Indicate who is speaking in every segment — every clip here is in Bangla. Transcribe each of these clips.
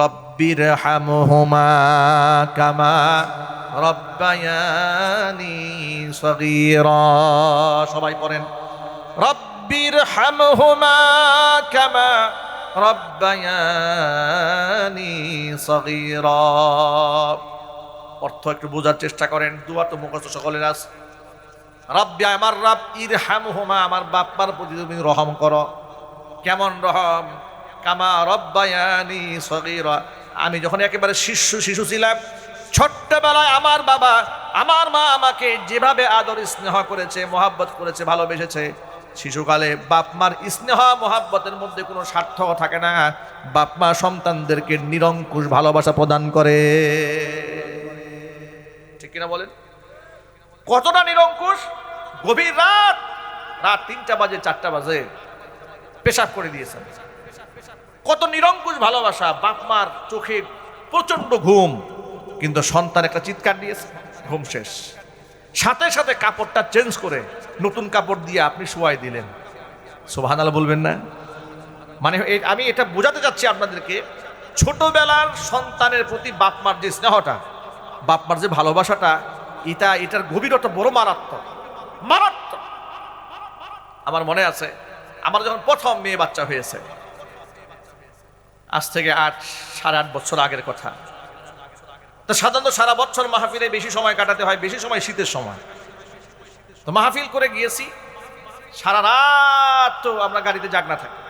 Speaker 1: রব্বির হামহুমা কামা রব্বায়ানি সগীরা। সবাই পড়েন রব্বির হামহুমা কামা রব্বায়ানি সগীরা। অর্থ একটু বোঝার চেষ্টা করেন, দুয়া তো মুখস্থ সকলের আছে। রব্বি, আমার রব ইর হামহুমা আমার বাপ্পার প্রতি তুমি রহম করো। কেমন রহম? কামা রব্বায়ানি সগীরা। আমি যখন একেবারে শিশু শিশু ছিলাম, ছোট্টবেলায় আমার বাবা আমার মা আমাকে যেভাবে আদর স্নেহ করেছে, মোহাব্বত করেছে, ভালোবেসেছে, শিশুকালে বাপ মার স্নেহ, মোহাব্বতের মধ্যে কোনো স্বার্থ থাকে না। বাপ মা সন্তানদেরকে নিরঙ্কুশ ভালোবাসা প্রদান করে। ঠিক কিনা বলেন? কতটা নিরঙ্কুশ? গভীর রাত। রাত তিনটা বাজে, চারটা বাজে। পেশাব করে দিয়েছেন। কত নিরঙ্কুশ ভালোবাসা, বাপ মার চোখে প্রচণ্ড ঘুম। কিন্তু সন্তান একটা চিৎকার দিয়েছে, ঘুম শেষ। সাথে সাথে কাপড়টা চেঞ্জ করে নতুন কাপড় দিয়ে আপনি শোয়াই দিলেন। সোভান বলবেন না? মানে আমি এটা বোঝাতে চাচ্ছি আপনাদেরকে, ছোটবেলার সন্তানের প্রতি বাপ মার যে স্নেহটা, বাপ মার যে ভালোবাসাটা, এটা, এটার গভীরতা বড় মারাত্মক। মারাত্মক। আমার মনে আছে, আমার যখন প্রথম মেয়ে বাচ্চা হয়েছে আজ থেকে আট, সাড়ে আট বছর আগের কথা। তো সাধারণত সারা বছর মাহফিলে বেশি সময় কাটাতে হয়, বেশি সময় শীতের সময়। তো মাহফিল করে গিয়েছি, সারা রাত তো আমরা গাড়িতে জাগনা থাকি।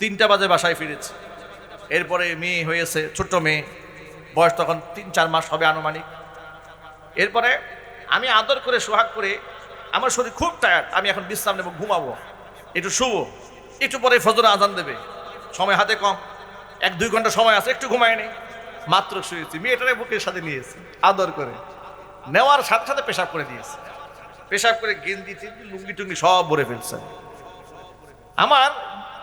Speaker 1: তিনটা বাজে বাসায় ফিরেছি। এরপরে মেয়ে হয়েছে, ছোট্ট মেয়ে। বয়স তখন তিন, চার মাস হবে আনুমানিক। এরপরে আমি আদর করে, সোহাগ করে, আমার শরীর খুব টায়ার্ড আমি এখন বিশ্রাম নেব, ঘুমাবো। একটু শুবো, একটু পরে ফজর আজান দেবে। সময় হাতে কম। এক, দুই ঘণ্টা সময় আছে, একটু ঘুমায় নেই। মাত্র শুয়েছি, মেয়েটারে বুকের সাথে নিয়েছি, আদর করে। নেওয়ার সাথে সাথে পেশাব করে দিয়েছে। পেশাব করে গেঞ্জি লুঙ্গি টুঙ্গি সব ভরে ফেলছে। আমার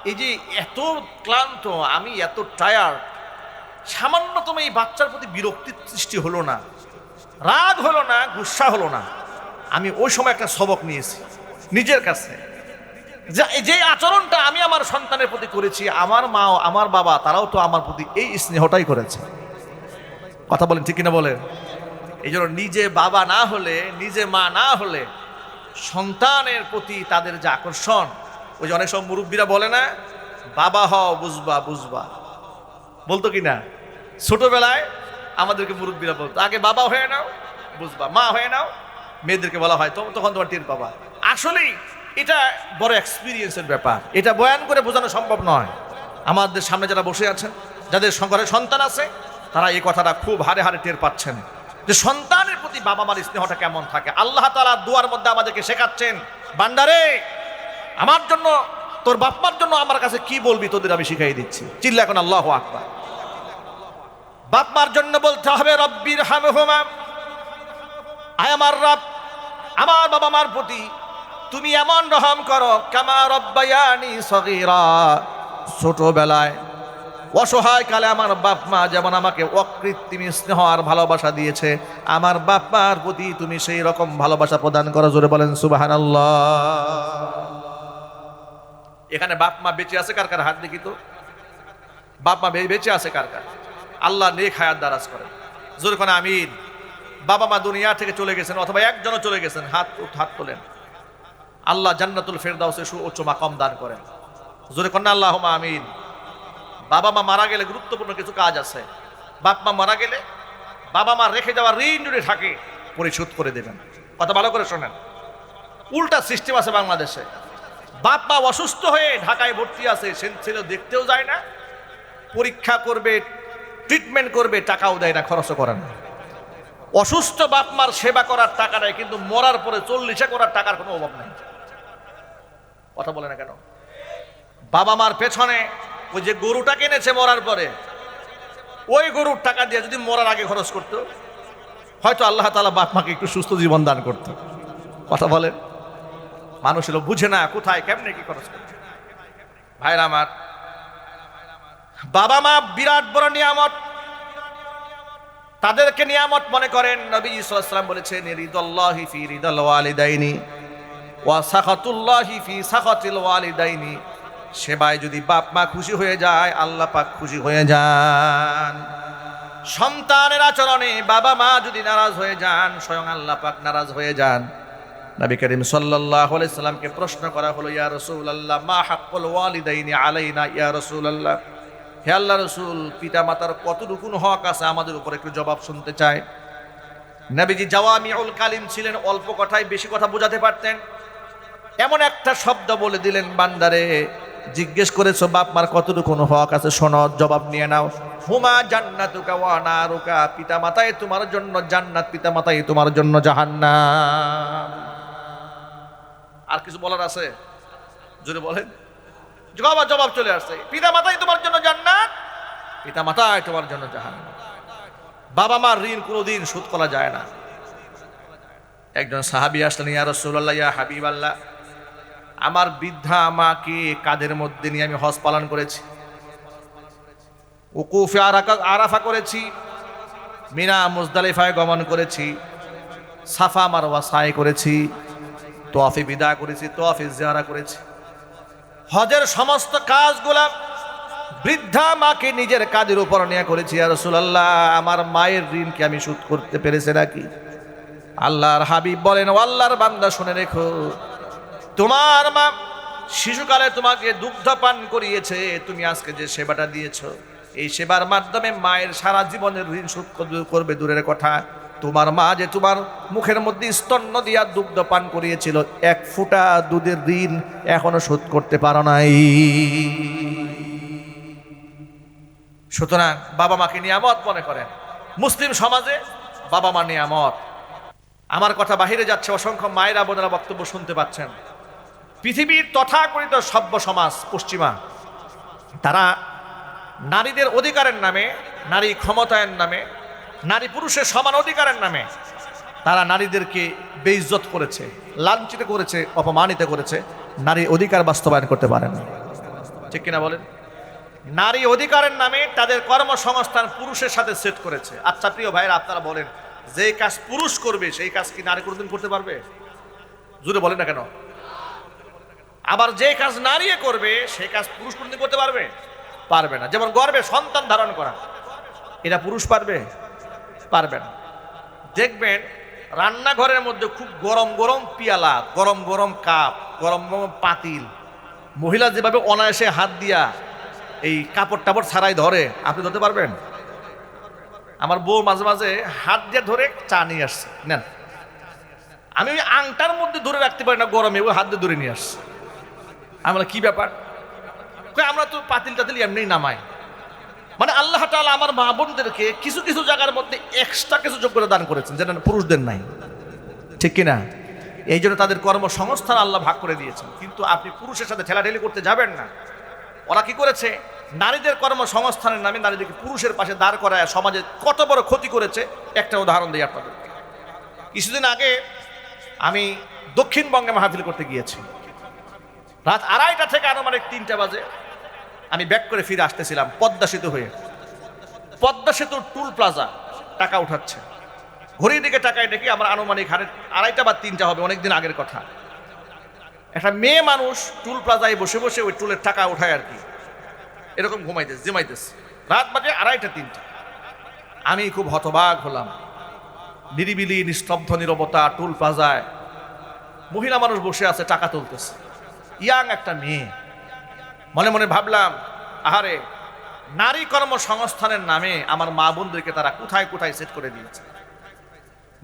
Speaker 1: এই যে এত ক্লান্ত, আমি এত টায়ার্ড সামান্যতম এই বাচ্চার প্রতি বিরক্তির সৃষ্টি হলো না। রাগ হলো না, গুসা হলো না। আমি ওই সময় একটা সবক নিয়েছি, নিজের কাছে। যা- আচরণটা আমি আমার সন্তানের প্রতি করেছি, আমার মা আমার বাবা, তারাও তো আমার প্রতি এই স্নেহটাই করেছে। কথা বলেন, ঠিক কিনা বলেন? এই জন্য নিজে বাবা না হলে, নিজে মা না হলে সন্তানের প্রতি তাদের যে আকর্ষণ, ওই যে অনেক সব মুরব্বীরা বলে না, বাবা হও, বুঝবা বুঝবা। বলতো কি না? ছোটবেলায় আমাদেরকে মুরব্বীরা বলতো, আগে বাবা হয়ে নাও, বুঝবা, মা হয়ে নাও। মেয়েদেরকে বলা হয় তখন তোমার টের পাবা আসলেই এটা বড় এক্সপিরিয়েন্সের ব্যাপার। এটা বয়ান করে বোঝানো সম্ভব নয়। আমাদের সামনে যারা বসে আছেন, যাদের ঘরে সন্তান আছে, তারা এই কথাটা খুব হারে হারে টের পাচ্ছেন। যে সন্তানের প্রতি বাবা মার স্নেহটা কেমন থাকে। আল্লাহ তালা দুয়ার মধ্যে আমাদেরকে শেখাচ্ছেন, বান্দারে, আমার জন্য, তোর বাপ্পার জন্য আমার কাছে কি বলবি তোদের আমি শিখাই দিচ্ছি। চিল্লা এখন আল্লাহ আকবার। বাপমার জন্য বলতে হবে রব্বির হামহুমা আয় আমার রব, আমার বাবা মার প্রতি তুমি এমন রহম করো, কামা রব্বায়ানি সগীরা। ছোটবেলায় অসহায় কালে আমার বাপ মা যেমন আমাকে অকৃত্রিম স্নেহ আর ভালোবাসা দিয়েছে, আমার বাপ মার প্রতি তুমি সেই রকম ভালোবাসা প্রদান করো, জোরে বলেন সুবাহান এখানে বাপ মা বেঁচে আছে কার কার হাত দেখি তো? বাপ মা বেঁচে আছে কার কার? আল্লাহ নেক হায়াত দারাজ করে। জোরে কোন আমিন। বাবা মা দুনিয়া থেকে চলে গেছেন অথবা একজনও চলে গেছেন, হাত হাত তোলেন। আল্লাহ জান্নাতুল ফেরদাউসে সু উচ্চ মাকাম দান করেন। জোরে কন্যা আল্লাহ আমিন। বাবা মা মারা গেলে গুরুত্বপূর্ণ কিছু কাজ আছে। বাপ মা মারা গেলে বাবা মা রেখে যাওয়া ঋণ যদি থাকে, পরিশোধ করে দেবেন। কথা ভালো করে শোনেন। উল্টা সিস্টেম আছে বাংলাদেশে। বাপ মা অসুস্থ হয়ে ঢাকায় ভর্তি আছে ছেলে দেখতেও যায় না। পরীক্ষা করবে, ট্রিটমেন্ট করবে, টাকাও দেয় না, খরচও করে না। অসুস্থ বাপ মার সেবা করার টাকা নেই কিন্তু মরার পরে চল্লিশে করার টাকার কোনো অভাব নেই। কথা বলে না কেন? বাবা মার পেছনে ওই যে গরুটা কিনেছে মরার পরে, ওই গরুর টাকা দিয়ে যদি মরার আগে খরচ করতো, হয়তো আল্লাহ তালা বাপ মাকে একটু সুস্থ জীবন দান করতো। কথা বলেন? মানুষ এলো বুঝে না কোথায়, কেমনে কি খরচ করছে। ভাইরা আমার, বাবা মা বিরাট বড় নিয়ামত। তাদেরকে নিয়ামত মনে করেন নবী ইসলাম বলেছেন, রিদল্লাহি ফি ওয়ালিদাইনি ওয়া ওয়ালিদাইনি, সেবায় যদি বাপ মা খুশি হয়ে যায়, আল্লাহ পাক খুশি হয়ে যান। সন্তানের আচরণে বাবা মা যদি নারাজ হয়ে যান, স্বয়ং আল্লাহ পাক নারাজ হয়ে যান। নবী করিম সাল্লাল্লাহু আলাইহি সাল্লামকে প্রশ্ন করা হলো, ইয়া রাসূলুল্লাহ, মা হাক্কুল ওয়ালিদাইনি আলাইনা, ইয়া রাসূলুল্লাহ? হে আল্লাহ রসুল পিতা মাতার কতটুকু হক আছে আমাদের উপর একটু জবাব শুনতে চায় নবীজি জাওয়ামিউল কালিম ছিলেন, অল্প কথায় বেশি কথা বোঝাতে পারতেন। এমন একটা শব্দ বলে দিলেন, বান্দারে, জিজ্ঞেস করেছ, বাপ মার কতটুকু হক আছে? শোনো, জবাব নিয়ে নাও। হুমা জান্নাতুকা ওয়া নারুকা পিতা মাতায় তোমার জন্য জান্নাত পিতা মাতায় তোমার জন্য জাহান্নাম। আর কিছু বলার আছে? জোরে বলেন। জবাব জবাব চলে আসছে। পিতা মাতাই তোমার জন্য জান্নাত পিতা মাতায় তোমার জন্য জাহান্নাম। বাবা মার ঋণ কোনোদিন শোধ করা যায় না। একজন সাহাবি আসলেন, ইয়া রাসূলুল্লাহ, ইয়া হাবিব আল্লাহ আমার বৃদ্ধা আমাকে কাদের মধ্যে নিয়ে আমি হজ পালন করেছি? উকুফে আরাকা- আরাফা করেছি, মিনা, মুজদালিফায় গমন করেছি, সাফা, মারওয়া, সাই করেছি, তোয়াফি বিদা করেছি, তোয়াফি জিয়ারা করেছি। হজের সমস্ত কাজগুলা বৃদ্ধা মাকে নিজের কাজের উপর নিয়ে করেছি। আর রসুলাল্লাহ, আমার মায়ের ঋণ কি আমি শোধ করতে পেরেছি নাকি? আল্লাহর হাবিব বলেন আল্লাহর বান্দা, শুনে রেখো। তোমার মা শিশুকালে তোমাকে দুগ্ধ পান করিয়েছে, তুমি আজকে যে সেবাটা দিয়েছ, এই সেবার মাধ্যমে মায়ের সারা জীবনের ঋণ শোধ করবে- দূরের কথা। তোমার মা যে তোমার মুখের মধ্যে স্তন্য দিয়া দুগ্ধ পান করিয়েছিল, এক ফুটা দুধের ঋণ এখনও শোধ করতে পারো নাই। সুতরাং বাবা মাকে নিয়ামত মনে করেন। মুসলিম সমাজে বাবা মা নিয়ামত। আমার কথা বাহিরে যাচ্ছে, অসংখ্য মায়েরা, বোনেরা বক্তব্য শুনতে পাচ্ছেন। পৃথিবীর তথাকথিত সভ্য সমাজ পশ্চিমা, তারা নারীদের অধিকারের নামে, নারী ক্ষমতায়ের নামে, নারী পুরুষের সমান অধিকারের নামে তারা নারীদেরকে বেইজ্জত করেছে, লাঞ্ছিত করেছে, অপমানিত করেছে, নারী অধিকার বাস্তবায়ন করতে পারে না। ঠিক কিনা বলেন? নারী অধিকারের নামে তাদের কর্মসংস্থান পুরুষের সাথে সেট করেছে। আচ্ছা প্রিয় ভাইয়েরা, আপনারা বলেন যে কাজ পুরুষ করবে, সেই কাজ কি নারী কোনোদিন করতে পারবে? জুড়ে বলেন না কেন? আবার যে কাজ নারী করবে সেই কাজ পুরুষ কোনোদিন করতে পারবে? পারবে না। যেমন গর্বে সন্তান ধারণ করা। এটা পুরুষ পারবে? পারবে না। দেখবেন, রান্নাঘরের মধ্যে খুব গরম গরম পিয়ালা, গরম গরম কাপ, গরম গরম পাতিল। মহিলা যেভাবে অনায়াসে হাত দিয়া এই কাপড় টাপড় ছাড়াই ধরে, আপনি ধরতে পারবেন? আমার বউ মাঝে মাঝে হাত দিয়ে ধরে চা নিয়ে আসছে। নেন। আমি ওই আংটার মধ্যে ধরে রাখতে পারি না গরমে ওই হাত দিয়ে ধরে নিয়ে আসছে। আমরা কি ব্যাপার? আমরা তো পাতিল টাতিল এমনি নামাই। মানে আল্লাহ তাআলা আমার মা বোনদেরকে কিছু কিছু জায়গার মধ্যে এক্সট্রা কিছু যোগ্যতা দান করেছেন, যেটা পুরুষদের নাই। ঠিক কিনা? এই জন্য তাদের কর্মসংস্থান আল্লাহ ভাগ করে দিয়েছেন। কিন্তু আপনি পুরুষের সাথে ঠেলাঠেলি করতে যাবেন না। ওরা কি করেছে? নারীদের কর্মসংস্থানের নামে নারীদেরকে পুরুষের পাশে দাঁড় করায় সমাজে কত বড় ক্ষতি করেছে? একটা উদাহরণ দিই আপনাদের। কিছুদিন আগে আমি দক্ষিণবঙ্গে মাহফিল করতে গিয়েছি। রাত আড়াইটা থেকে আনুমানিক তিনটা বাজে। আমি ব্যাক করে ফিরে আসতেছিলাম পদ্মা সেতু হয়ে। পদ্মা সেতুর টুল প্লাজা টাকা উঠাচ্ছে। ঘড়ির দিকে টাকায় দেখি আমার আনুমানিক হারে আড়াইটা বা তিনটা হবে, অনেকদিন আগের কথা। একটা মেয়ে মানুষ টুল প্লাজায় বসে বসে ওই টুলের টাকা উঠায় আর কি। এরকম ঘুমাইতেছে, জিমাইতেছে। রাত বাজে আড়াইটা, তিনটা। আমি খুব হতবাক হলাম। নিরিবিলি, নিস্তব্ধ, নিরবতা টুল প্লাজায় মহিলা মানুষ বসে আছে, টাকা তুলতেছে। ইয়াং একটা মেয়ে। মনে মনে ভাবলাম, আহারে, নারী কর্মসংস্থানের নামে আমার মা বোনদেরকে তারা কোথায় কোথায় সেট করে দিয়েছে।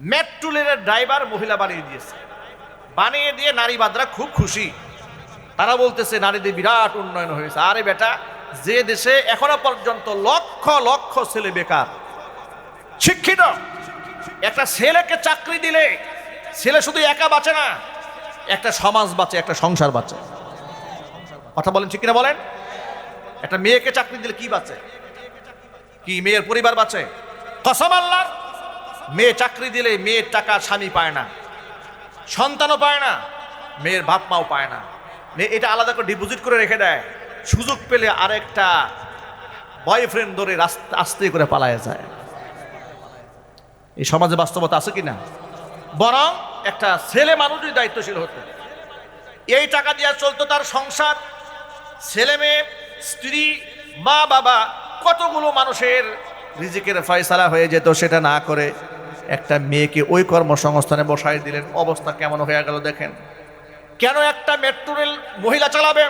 Speaker 1: মেট্রোলের ড্রাইভার মহিলা বানিয়ে দিয়েছে। বানিয়ে দিয়ে নারী বাদরা খুব খুশি। তারা বলতেছে, নারীদের বিরাট উন্নয়ন হয়েছে। আরে বেটা, যে দেশে এখনও পর্যন্ত লক্ষ লক্ষ ছেলে বেকার। শিক্ষিত। একটা ছেলেকে চাকরি দিলে ছেলে শুধু একা বাঁচে না। একটা সমাজ বাঁচে, একটা সংসার বাঁচে। কথা বলেন ঠিক কিনা বলেন? একটা মেয়েকে চাকরি দিলে কি বাঁচে? কি মেয়ের পরিবার বাঁচে? কসম আল্লাহর, মেয়ে চাকরি দিলে মেয়ের টাকা স্বামী পায় না, সন্তানও পায় না, মেয়ের বাপ মাও পায় না। মেয়ে এটা আলাদা করে ডিপোজিট করে রেখে দেয়। সুযোগ পেলে আরেকটা বয়ফ্রেন্ড ধরে রাস্তা আস্তে করে পালায় যায়। এই সমাজে বাস্তবতা আছে কি না বরং একটা ছেলে মানুষই দায়িত্বশীল হতো এই টাকা দিয়ে চলতো তার সংসার। ছেলে মেয়ে, স্ত্রী, মা, বাবা, কতগুলো মানুষের রিজিকের ফয়সালা হয়ে যেত সেটা না করে একটা মেয়েকে ওই কর্মসংস্থানে বসাই দিলেন। অবস্থা কেমন হয়ে গেল দেখেন। কেন একটা মেট্রো রেল মহিলা চালাবে?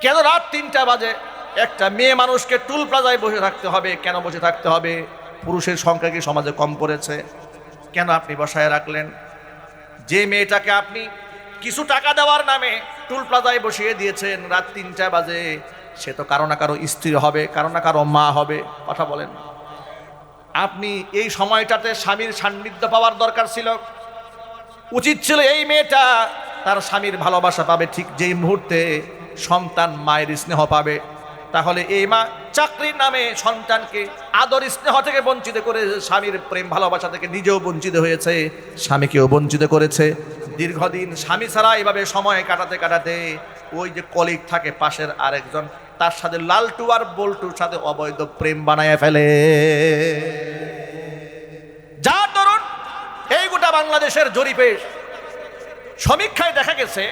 Speaker 1: কেন রাত তিনটা বাজে? একটা মেয়ে মানুষকে টুল প্লাজায় বসে থাকতে হবে। কেন বসে থাকতে হবে? পুরুষের সংখ্যা কি সমাজে কম পড়েছে? কেন আপনি বসায় রাখলেন? যে মেয়েটাকে আপনি কিছু টাকা দেওয়ার নামে টুল প্লাজায় বসিয়ে দিয়েছেন, রাত তিনটা বাজে, সে তো কারও না কারও স্ত্রী হবে, কারও না কারও মা হবে, কথা বলেন। আপনি এই সময়টাতে স্বামীর সান্নিধ্য পাওয়ার দরকার ছিল। উচিত ছিল এই মেয়েটা তার স্বামীর ভালোবাসা পাবে, ঠিক যেই মুহূর্তে সন্তান, মায়ের স্নেহ পাবে। তাহলে এই মা চাকরির নামে সন্তানকে আদর স্নেহ থেকে বঞ্চিত করে স্বামীর প্রেম ভালোবাসা থেকে নিজেও বঞ্চিত হয়েছে, স্বামীকেও বঞ্চিত করেছে। দীর্ঘদিন স্বামী ছাড়া এভাবে সময় কাটাতে কাটাতে ওই যে কলিগ থাকে পাশের আরেকজন, তার সাথে লালটু আর বল্টুর সাথে অবৈধ প্রেম বানায় ফেলে। যার দরুন এই গোটা বাংলাদেশের জরিপে সমীক্ষায় দেখা গেছে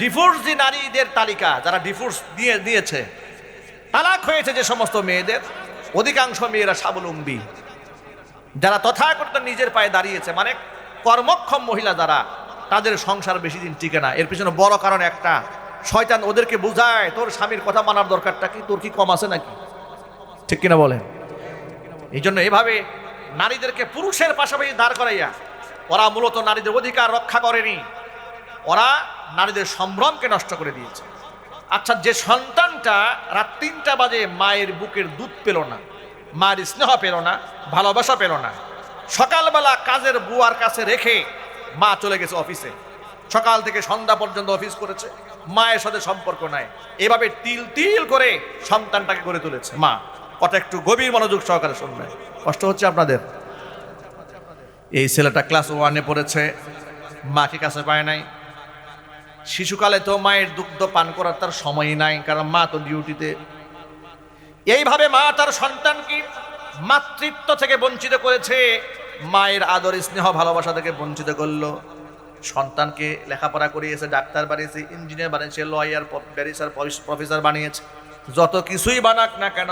Speaker 1: ডিভোর্স যে নারীদের তালিকা, যারা ডিভোর্স দিয়ে দিয়েছে তালাক হয়েছে যে সমস্ত মেয়েদের। অধিকাংশ মেয়েরা স্বাবলম্বী। যারা তথাকথিত নিজের পায়ে দাঁড়িয়েছে মানে কর্মক্ষম মহিলা যারা, তাদের সংসার বেশি দিন টিকে না। এর পিছনে বড় কারণ একটা, শয়তান ওদেরকে বুঝায়, তোর স্বামীর কথা মানার দরকারটা কি? তোর কি কম আছে নাকি? ঠিক কিনা বলেন? এই জন্য এভাবে নারীদেরকে পুরুষের পাশাপাশি দাঁড় করাইয়া, ওরা মূলত নারীদের অধিকার রক্ষা করেনি। ওরা নারীদের সম্ভ্রমকে নষ্ট করে দিয়েছে। আচ্ছা যে সন্তানটা রাত তিনটা বাজে মায়ের বুকের দুধ পেল না মায়ের স্নেহ পেল না, ভালোবাসা পেল না। সকালবেলা কাজের বুয়ার কাছে রেখে মা চলে গেছে অফিসে। সকাল থেকে সন্ধ্যা পর্যন্ত অফিস করেছে, মায়ের সাথে সম্পর্ক নাই। এভাবে তিল তিল করে সন্তানটাকে গড়ে তুলেছে। মা কত একটু গভীর মনোযোগ সহকারে শুনবে কষ্ট হচ্ছে আপনাদের? এই ছেলেটা ক্লাস ওয়ানে পড়েছে, মাকে কাছে পায় নাই। শিশুকালে তো মায়ের দুগ্ধ পান করার তার সময়ই নাই, কারণ মা তো ডিউটিতে। এইভাবে মা তার সন্তানকে মাতৃত্ব থেকে বঞ্চিত করেছে, মায়ের আদর, স্নেহ, ভালোবাসা থেকে বঞ্চিত করল। সন্তানকে লেখাপড়া করিয়েছে, ডাক্তার বানিয়েছে, ইঞ্জিনিয়ার বানিয়েছে, লয়ার ব্যারিস্টার প্রফেসর বানিয়েছে, যত কিছুই বানাক না কেন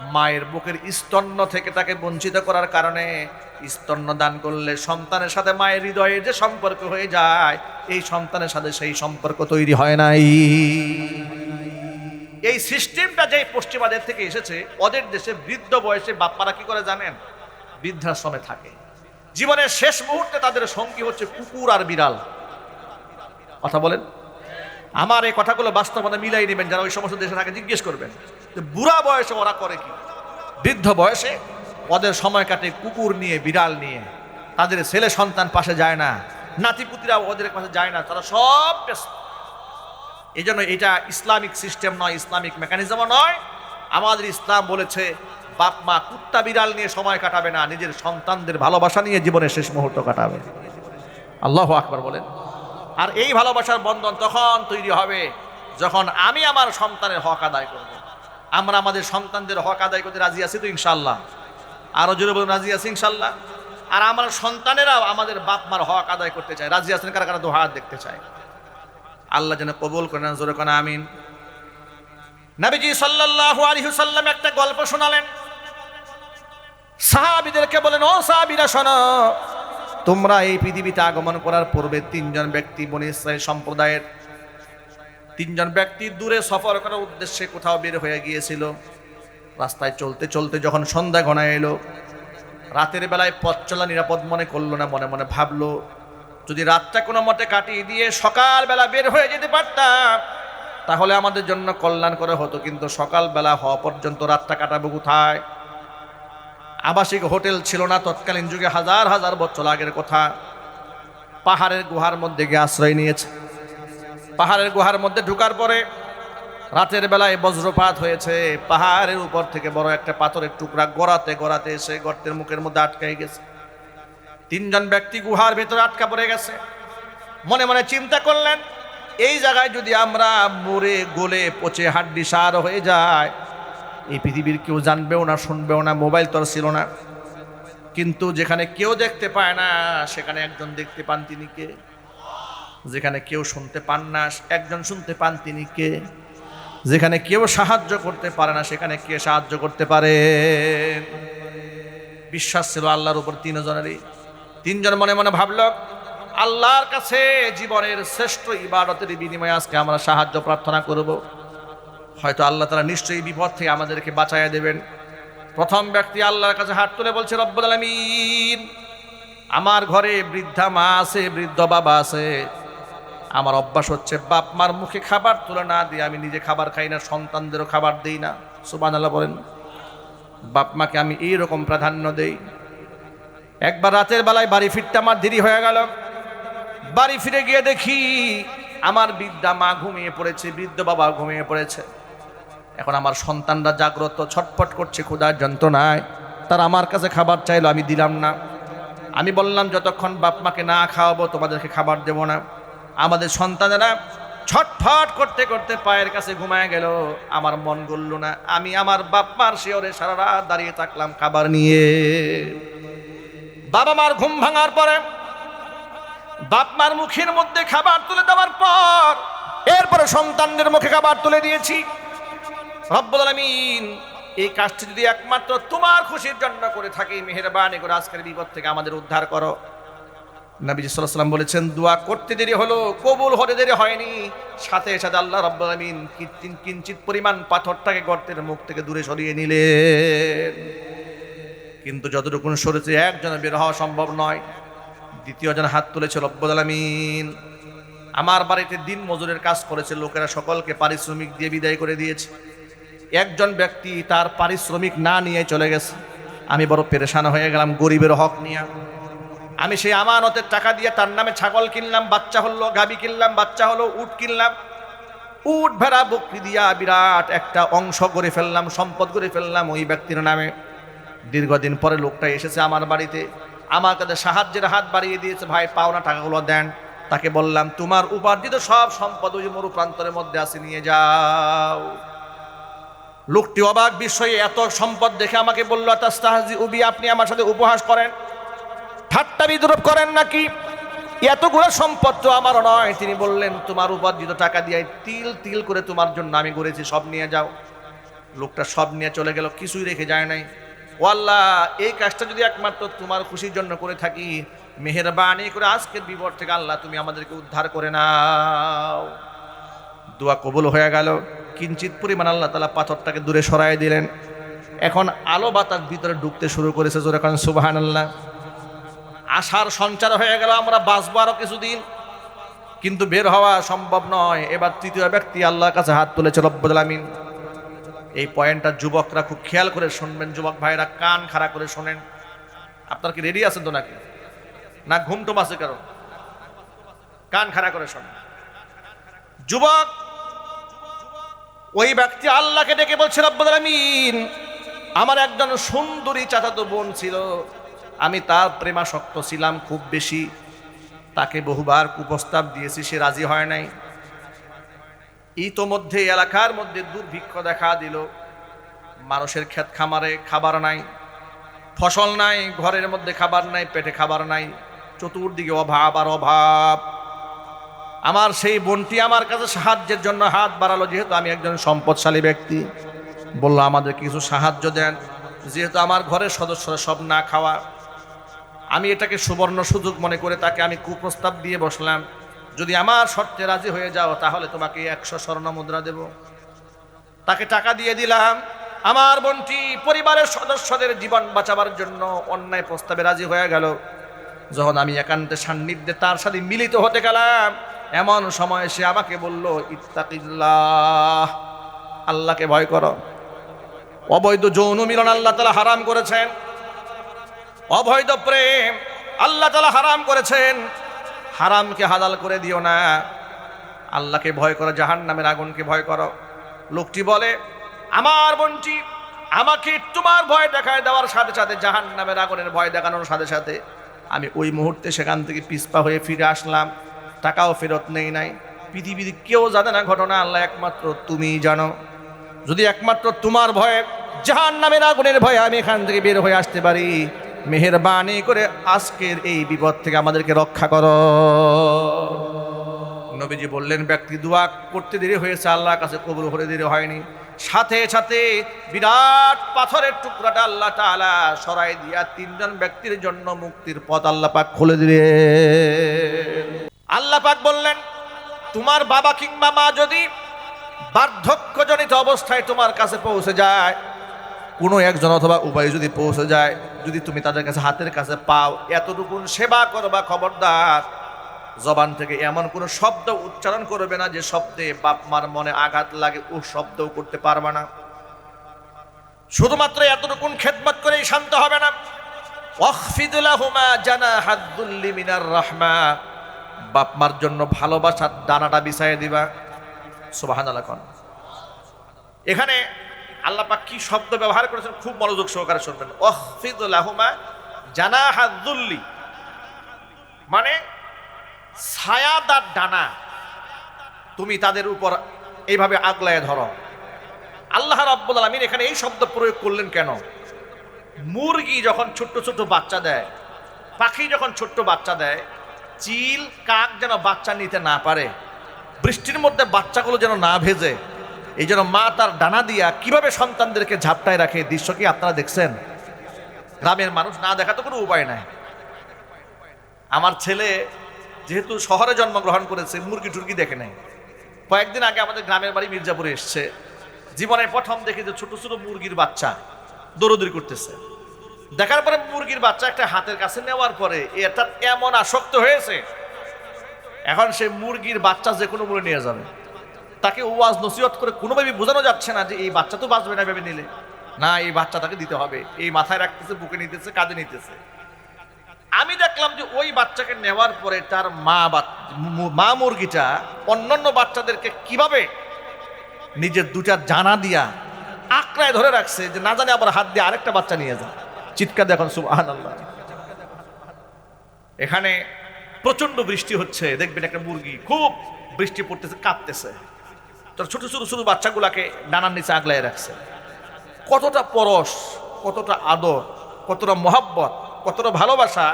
Speaker 1: মায়ের বুকের স্তন্য থেকে তাকে বঞ্চিত করার কারণে স্তন্য দান করলে সন্তানের সাথে মায়ের হৃদয়ে যে সম্পর্ক হয়ে যায়, এই সন্তানের সাথে সেই সম্পর্ক তৈরি হয় নাই। এই সিস্টেমটা যে পশ্চিমাদের থেকে এসেছে, ওদের দেশে বৃদ্ধ বয়সে বাপ্পারা কি করে জানেন? বৃদ্ধাশ্রমে থাকে। জীবনের শেষ মুহূর্তে তাদের সঙ্গী হচ্ছে কুকুর আর বিড়াল। কথা বলেন? আমার এই কথাগুলো বাস্তবতা মিলাই নেবেন, যারা ওই সমস্ত দেশে থাকে, জিজ্ঞেস করবেন। বুড়া বয়সে ওরা করে কি? বৃদ্ধ বয়সে ওদের সময় কাটে কুকুর নিয়ে, বিড়াল নিয়ে। তাদের ছেলে সন্তান পাশে যায় না নাতিপুতিরা ওদের পাশে যায় না, তারা সব ব্যস্ত। এই জন্য এটা ইসলামিক সিস্টেম নয়, ইসলামিক মেকানিজমও নয়। আমাদের ইসলাম বলেছে, বাপ, মা কুত্তা, বিড়াল নিয়ে সময় কাটাবে না, নিজের সন্তানদের ভালোবাসা নিয়ে জীবনের শেষ মুহূর্ত কাটাবে। আল্লাহ আকবর বলেন। আর এই ভালোবাসার বন্ধন তখন তৈরি হবে যখন আমি আমার সন্তানের হক আদায় করব। আমরা আমাদের সন্তানদের হক আদায় করতে রাজি আছি তো ইনশাল্লাহ আরও জোরে বলুন, রাজি আছি ইনশাল্লাহ আর আমার সন্তানেরাও আমাদের বাপ মার হক আদায় করতে চায় রাজি আছেন কারা কারা? দোহাত দেখতে চায় আল্লাহ যেন কবুল করেন জোরে কোন, আমিন। নবীজি সাল্লাল্লাহু আলাইহি সাল্লাম একটা গল্প শোনালেন। সাহাবীদেরকে বলেন, ও সাহাবীরা, শোনো। তোমরা এই পৃথিবীতে আগমন করার পূর্বে তিনজন ব্যক্তি বনি ইসরাইল সম্প্রদায়ের তিনজন ব্যক্তি দূরে সফর করার উদ্দেশ্যে কোথাও বের হয়ে গিয়েছিল। রাস্তায় চলতে চলতে যখন সন্ধ্যা ঘনায় এলো, রাতের বেলায় পথ চলা নিরাপদ মনে করল না, মনে মনে ভাবলো, যদি রাতটা কোনো মতে কাটিয়ে দিয়ে সকালবেলা বের হয়ে যেতে পারতাম, তাহলে আমাদের জন্য কল্যাণ করে হতো, কিন্তু সকালবেলা হওয়া পর্যন্ত রাতটা কাটাবো কোথায়? আবাসিক হোটেল ছিল না, তৎকালীন যুগে হাজার হাজার বছর আগের কথা। পাহাড়ের গুহার মধ্যে গিয়ে আশ্রয় নিয়েছে। পাহাড়ের গুহার মধ্যে ঢুকার পরে রাতের বেলায় বজ্রপাত হয়েছে। পাহাড়ের উপর থেকে বড় একটা পাথরের টুকরা গড়াতে গড়াতে এসে গর্তের মুখের মধ্যে আটকাই গেছে। তিনজন ব্যক্তি গুহার ভেতরে আটকা পড়ে গেছে। মনে মনে চিন্তা করলেন, এই জায়গায় যদি আমরা মরে গলে পচে হাড্ডি সার হয়ে যায়, এই পৃথিবীর কেউ জানবেও না, শুনবেও না, মোবাইল তো ছিল না। কিন্তু যেখানে কেউ দেখতে পায় না, সেখানে একজন দেখতে পান তিনি কে? যেখানে কেউ শুনতে পান না, একজন শুনতে পান তিনি কে? যেখানে কেউ সাহায্য করতে পারে না, সেখানে কে সাহায্য করতে পারে? বিশ্বাস ছিল আল্লাহর উপর তিনজনেরই। তিনজন মনে মনে ভাবল, আল্লাহর কাছে জীবনের শ্রেষ্ঠ ইবাদতের বিনিময়ে আজকে আমরা সাহায্য প্রার্থনা করব। হয়তো আল্লাহ তারা নিশ্চয়ই বিপদ থেকে আমাদেরকে বাঁচাইয়া দেবেন। প্রথম ব্যক্তি আল্লাহর কাছে হাত তুলে বলছে, রব্বুল আলামিন, আমার ঘরে বৃদ্ধা মা আছে, বৃদ্ধ বাবা আছে। আমার অভ্যাস হচ্ছে বাপ মার মুখে খাবার তুলে না দিয়ে আমি নিজে খাবার খাই না, সন্তানদেরও খাবার দিই না। সুবান আল্লাহ বলেন। বাপ মাকে আমি এইরকম প্রাধান্য দেই। একবার রাতের বেলায় বাড়ি ফিরতে আমার দেরি হয়ে গেল। বাড়ি ফিরে গিয়ে দেখি আমার বৃদ্ধা মা ঘুমিয়ে পড়েছে, বৃদ্ধ বাবা ঘুমিয়ে পড়েছে। এখন আমার সন্তানরা জাগ্রত, ছটফট করছে, ক্ষুধার যন্ত্রণায়। তারা আমার কাছে খাবার চাইলো, আমি দিলাম না। আমি বললাম, যতক্ষণ বাপ মাকে না খাওয়াবো, তোমাদেরকে খাবার দেব না। আমাদের সন্তানেরা ছটফট করতে করতে পায়ের কাছে ঘুমায় গেল। আমার মন গলল না। আমি আমার বাপ মার শিওরে সারা রাত দাঁড়িয়ে থাকলাম খাবার নিয়ে। বাবা মার ঘুম ভাঙার পরে বাপ মার মুখের মধ্যে খাবার তুলে দেওয়ার পর এরপরে সন্তানদের মুখে খাবার তুলে দিয়েছি। রব্বুল আলামিন, এই কাজটি যদি একমাত্র তোমার খুশির জন্য করে থাকি, মেহেরবানি করে আজকের বিপদ থেকে আমাদের উদ্ধার করো। সাল্লাল্লাহু সাল্লাম বলেছেন, দোয়া করতে দেরি হলো, কবুল হতে দেরি হয়নি। সাথে সাথে আল্লাহ রব্বুল আলামিন কিঞ্চিত কিঞ্চিত পরিমাণ পাথরটাকে গর্তের মুখ থেকে দূরে সরিয়ে নিলেন। কিন্তু যতটুকু সরেছে একজনে বের হওয়া সম্ভব নয়। দ্বিতীয় জন হাত তুলেছে রব্বুল আলামিন। আমার বাড়িতে দিন মজুরের কাজ করেছে, লোকেরা সকলকে পারিশ্রমিক দিয়ে বিদায় করে দিয়েছে। একজন ব্যক্তি তার পারিশ্রমিক না নিয়ে চলে গেছে। আমি বড় পেরেশান হয়ে গেলাম, গরিবের হক নিয়ে। আমি সেই আমানতের টাকা দিয়ে তার নামে ছাগল কিনলাম, বাচ্চা হলো, গাবি কিনলাম, বাচ্চা হলো, উট কিনলাম। উট ভেড়া বকরি দিয়া বিরাট একটা অংশ করে ফেললাম, সম্পদ করে ফেললাম ওই ব্যক্তির নামে। দীর্ঘদিন পরে লোকটা এসেছে আমার বাড়িতে আমার কাছে সাহায্যের হাত বাড়িয়ে দিয়েছে, ভাই, পাওনা টাকাগুলো দেন। তাকে বললাম, তোমার উপার্জিত সব সম্পদ ওই মরু প্রান্তরের মধ্যে আসে নিয়ে যাও। লোকটি অবাক বিষয়ে এত সম্পদ দেখে আমাকে বলল তাস্তাহাজি উবি আপনি আমার সাথে উপহাস করেন? ঠাট্টা বিদ্রোপ করেন নাকি? এতগুলো সম্পদ তো আমার নয়। তিনি বললেন, তোমার উপার্জিত টাকা দিয়ে তিল তিল করে তোমার জন্য আমি করেছি সব নিয়ে যাও। লোকটা সব নিয়ে চলে গেল, কিছুই রেখে যায় নাই। ও আল্লাহ, এই কাজটা যদি একমাত্র তোমার খুশির জন্য করে থাকি, মেহেরবানি করে আজকের বিপদ থেকে আল্লাহ তুমি আমাদেরকে উদ্ধার করে নাও। দোয়া কবুল হয়ে গেল। কিঞ্চিত পরিমাণ আল্লাহ তালা পাথরটাকে দূরে সরাই দিলেন। এখন আলো বাতাস ভিতরে ঢুকতে শুরু করেছে জোরে এখন সুবাহান আল্লাহ আশার সঞ্চার হয়ে গেল, আমরা বাঁচবো আরও কিছুদিন। কিন্তু বের হওয়া সম্ভব নয়। এবার তৃতীয় ব্যক্তি আল্লাহর কাছে হাত তুলেছে রব্বুল আমিন। এই পয়েন্টটা যুবকরা খুব খেয়াল করে শুনবেন। যুবক ভাইরা কান খাড়া করে শোনেন। আপনার কি রেডি আছেন তো নাকি? না ঘুমটুম আছে কারও? কান খাড়া করে শোনেন। যুবক, ওই ব্যক্তি আল্লাহকে ডেকে বলছে, রব্বুল আলামিন আমার একজন সুন্দরী চাচাতো বোন ছিল। আমি তার প্রেমাসক্ত ছিলাম, খুব বেশি। তাকে বহুবার কুপ্রস্তাব দিয়েছি, সে রাজি হয় নাই। ইতোমধ্যে এলাকার মধ্যে দুর্ভিক্ষ দেখা দিল। মানুষের ক্ষেত খামারে খাবার নাই, ফসল নাই, ঘরের মধ্যে খাবার নাই, পেটে খাবার নাই, চতুর্দিকে অভাব আর অভাব। আমার সেই বোনটি আমার কাছে সাহায্যের জন্য হাত বাড়ালো, যেহেতু আমি একজন সম্পদশালী ব্যক্তি। বলল, আমাদের কিছু সাহায্য দেন, যেহেতু আমার ঘরের সদস্যরা সব না খাওয়া আমি এটাকে সুবর্ণ সুযোগ মনে করে তাকে আমি কুপ্রস্তাব দিয়ে বসলাম। যদি আমার শর্তে রাজি হয়ে যাও, তাহলে তোমাকে একশো স্বর্ণ মুদ্রা দেব। তাকে টাকা দিয়ে দিলাম। আমার বোনটি পরিবারের সদস্যদের জীবন বাঁচাবার জন্য অন্যায় প্রস্তাবে রাজি হয়ে গেল। যখন আমি একান্তে সান্নিধ্যে তার সাথে মিলিত হতে গেলাম, এমন সময় সে আমাকে বলল, ইত্তাকিল্লাহ, আল্লাহকে ভয় করো। অবৈধ যৌন মিলন আল্লাহ তালা হারাম করেছেন। অবৈধ প্রেম। আল্লাহ তালা হারাম করেছেন। হারামকে হালাল করে দিও না। আল্লাহকে ভয় করো জাহান নামের আগুনকে ভয় করো। লোকটি বলে, আমার বোনটি আমাকে তোমার ভয় দেখায় দেওয়ার সাথে সাথে জাহান নামের আগুনের ভয় দেখানোর সাথে সাথে, আমি ওই মুহূর্তে সেখান থেকে পিসপা হয়ে ফিরে আসলাম। টাকাও ফেরত নেই নাই। পৃথিবীর কেউ জানে না ঘটনা, আল্লাহ একমাত্র তুমিই জানো। যদি একমাত্র তোমার ভয়ে জাহান নামের আগুনের ভয়ে আমি এখান থেকে বের হয়ে আসতে পারি মেহেরবানি করে আজকের এই বিপদ থেকে আমাদেরকে রক্ষা করো। নবীজি বললেন, ব্যক্তি দোয়া করতে দেরি হয়েছে, আল্লাহর কাছে কবুল হতে দেরি হয়নি। সাথে সাথে বিরাট পাথরের টুকরাটা আল্লাহ তাআলা সরাই দিয়া তিনজন ব্যক্তির জন্য মুক্তির পথ আল্লাহ পাক খুলে দিলেন। আল্লাহ পাক বললেন, তোমার বাবা কিংবা মা যদি বার্ধক্যজনিত অবস্থায় তোমার কাছে পৌঁছে যায় কোনো একজন অথবা উভয় যদি পৌঁছে যায়, যদি তুমি তাদের কাছে, হাতের কাছে পাও, এতটুকুন সেবা করবা খবরদার। জবান থেকে এমন কোনো শব্দ উচ্চারণ করবে না যে শব্দে বাপ মার মনে আঘাত লাগে, ও শব্দও করতে পারবে না। শুধুমাত্র এতটুকুন খেদমত করেই শান্ত হবে না। রাহমা। বাপ মার জন্য ভালোবাসার দানাটা বিছাইয়ে দিবা। কোন। এখানে আল্লাহ পাক কি শব্দ ব্যবহার করেছেন খুব মনোযোগ সহকারে শুনবেন। ওয়াখফিদুলাহুমা জানাহাদ্দুল্লি মানে ছায়াদার ডানা, তুমি তাদের উপর এইভাবে আগলায় ধরো। আল্লাহ রাব্বুল আলামিন এখানে এই শব্দ প্রয়োগ করলেন কেন? মুরগি যখন ছোট্ট ছোট্ট বাচ্চা দেয়, পাখি যখন ছোট্ট বাচ্চা দেয়, চিল, কাক যেন বাচ্চা নিতে না পারে, বৃষ্টির মধ্যে বাচ্চাগুলো যেন না ভেজে এই জন্য মা তার ডানা দিয়া কীভাবে সন্তানদেরকে ঝাপটায় রাখে দৃশ্য কি আপনারা দেখছেন? গ্রামের মানুষ না দেখা তো কোনো উপায় নাই। আমার ছেলে যেহেতু শহরে জন্মগ্রহণ করেছে, মুরগি টুরগি দেখে নেই। কয়েকদিন আগে আমাদের গ্রামের বাড়ি মির্জাপুরে এসছে। জীবনের প্রথম দেখে যে ছোট ছোট মুরগির বাচ্চা দৌড়দৌড়ি করতেছে। দেখার পরে মুরগির বাচ্চা একটা হাতের কাছে নেওয়ার পরে এটা এমন আসক্ত হয়েছে। এখন সে মুরগির বাচ্চা যে কোনো মূল্যে নিয়ে যাবে। তাকে ওয়াজ নসিহত করে কোনোভাবে বোঝানো যাচ্ছে না যে এই বাচ্চা তো বাঁচবে না ভেবে নিলে। না, এই বাচ্চা তাকে দিতে হবে। এই মাথায় রাখতেছে, বুকে নিতেছে, কাঁধে নিতেছে। আমি দেখলাম যে ওই বাচ্চাকে নেওয়ার পরে তার মা মা মুরগিটা অন্যান্য বাচ্চাদেরকে কীভাবে নিজের দুটা জানা দিয়া আঁকড়ায় ধরে রাখছে যে না জানে আবার হাত দিয়ে আরেকটা বাচ্চা নিয়ে যায় চিৎকার দেখুন সুবহান আল্লাহ এখানে প্রচণ্ড বৃষ্টি হচ্ছে। দেখবেন একটা মুরগি খুব বৃষ্টি পড়তেছে, কাঁপতেছে। তোর ছোট ছোট ছোট বাচ্চাগুলাকে ডানার নিচে আগলায় রাখছে। কতটা পরশ, কতটা আদর, কতটা মহাব্বত, কতটা ভালোবাসা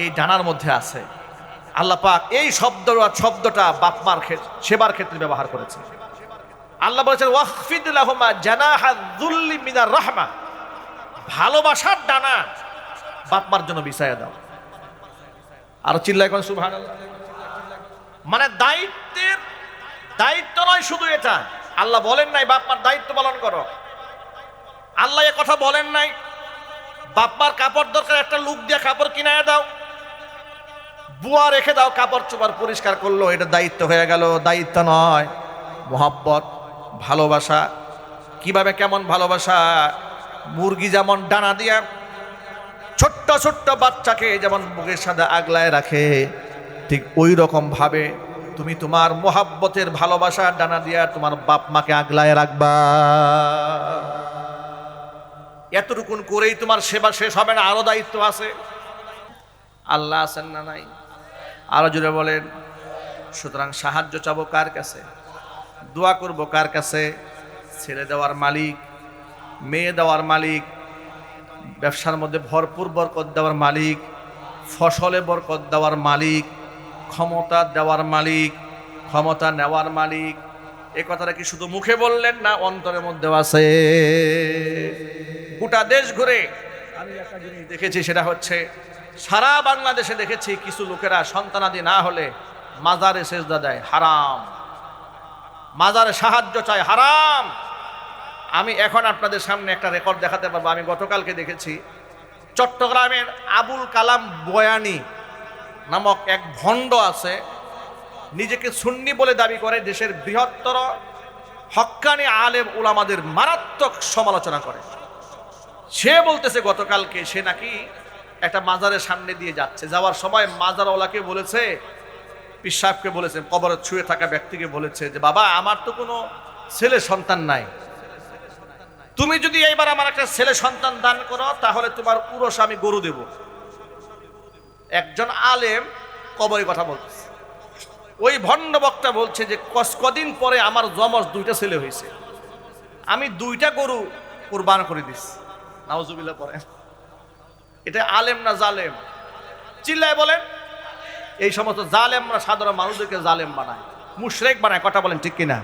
Speaker 1: এই ডানার মধ্যে আছে। আল্লাহ পাক এই শব্দ, শব্দটা বাপমার সেবার ক্ষেত্রে ব্যবহার করেছে। আল্লাহ বলেছেন ওয়াহফিদুল্লাহমা জানাহা যুল্লি মিনার রাহমা। ভালোবাসার ডানা বাপমার জন্য বিছায়া দাও। আর চিল্লায় কোন সুবহান মানে দায়িত্বের দায়িত্ব নয় শুধু এটা। আল্লাহ বলেন নাই বাপমার দায়িত্ব পালন করো। আল্লাহ এ কথা বলেন নাই বাপমার কাপড় দরকার, একটা লুক দিয়ে কাপড় কিনায় দাও। বুয়া রেখে দাও, কাপড় চোপড় পরিষ্কার করল, এটা দায়িত্ব হয়ে গেল, দায়িত্ব নয়। মোহাব্বত, ভালোবাসা, কীভাবে কেমন ভালোবাসা? মুরগি যেমন ডানা দিয়া ছোট্ট ছোট্ট বাচ্চাকে যেমন বুকের সাথে আগলায় রাখে, ঠিক ওই রকম ভাবে তুমি তোমার মোহাব্বতের ভালোবাসা ডানা দিয়া তোমার বাপ মাকে আগলায় রাখবা। এতটুকুন করেই তোমার সেবা শেষ হবে না, আরও দায়িত্ব আছে। আল্লাহ আছেন না নাই? আরও জুড়ে বলেন, সুতরাং সাহায্য চাবো কার কাছে? দোয়া করব কার কাছে? ছেড়ে দেওয়ার মালিক, মেয়ে দেওয়ার মালিক, ব্যবসার মধ্যে ভরপুর বরকত দেওয়ার মালিক, ফসলে বরকত দেওয়ার মালিক ক্ষমতা দেওয়ার মালিক, ক্ষমতা নেওয়ার মালিক। এ কথাটা কি শুধু মুখে বললেন না, অন্তরের মধ্যেও আছে। গোটা দেশ ঘুরে আমি একটা জিনিস দেখেছি, সেটা হচ্ছে সারা বাংলাদেশে দেখেছি, কিছু লোকেরা সন্তানাদি না হলে মাজারে সেজদা দেয়, হারাম। মাজারে সাহায্য চায়, হারাম। আমি এখন আপনাদের সামনে একটা রেকর্ড দেখাতে পারব। আমি গতকালকে দেখেছি, চট্টগ্রামের আবুল কালাম বয়ানি নামক এক ভণ্ড আছে, নিজেকে সুন্নি বলে দাবি করে, দেশের বৃহত্তর হক্কানি আলেম ওলামাদের মারাত্মক সমালোচনা করে। সে বলতেছে, গতকালকে সে নাকি একটা মাজারের সামনে দিয়ে যাচ্ছে। যাওয়ার সময় মাজারওয়ালাকে বলেছে পিসাবকে বলেছে, কবরে ছুঁয়ে থাকা ব্যক্তিকে বলেছে যে, বাবা, আমার তো কোনো ছেলে সন্তান নাই। তুমি যদি এইবার আমার একটা ছেলে সন্তান দান করো, তাহলে তোমার পুরুষ আমি গরু দেব। একজন আলেম কবরে কথা বলতেছে। ওই ভণ্ড বক্তা বলছে যে কদিন পরে আমার জমজ দুইটা ছেলে হয়েছে। আমি দুইটা গরু কোরবান করে দিছি। নাওজুবিল্লাহ পরে এটা আলেম না জালেম? চিল্লায় বলেন। এই সমস্ত জালেমরা সাধারণ মানুষদেরকে জালেম বানায়। মুশরেক বানায়। কথা বলেন ঠিক কিনা?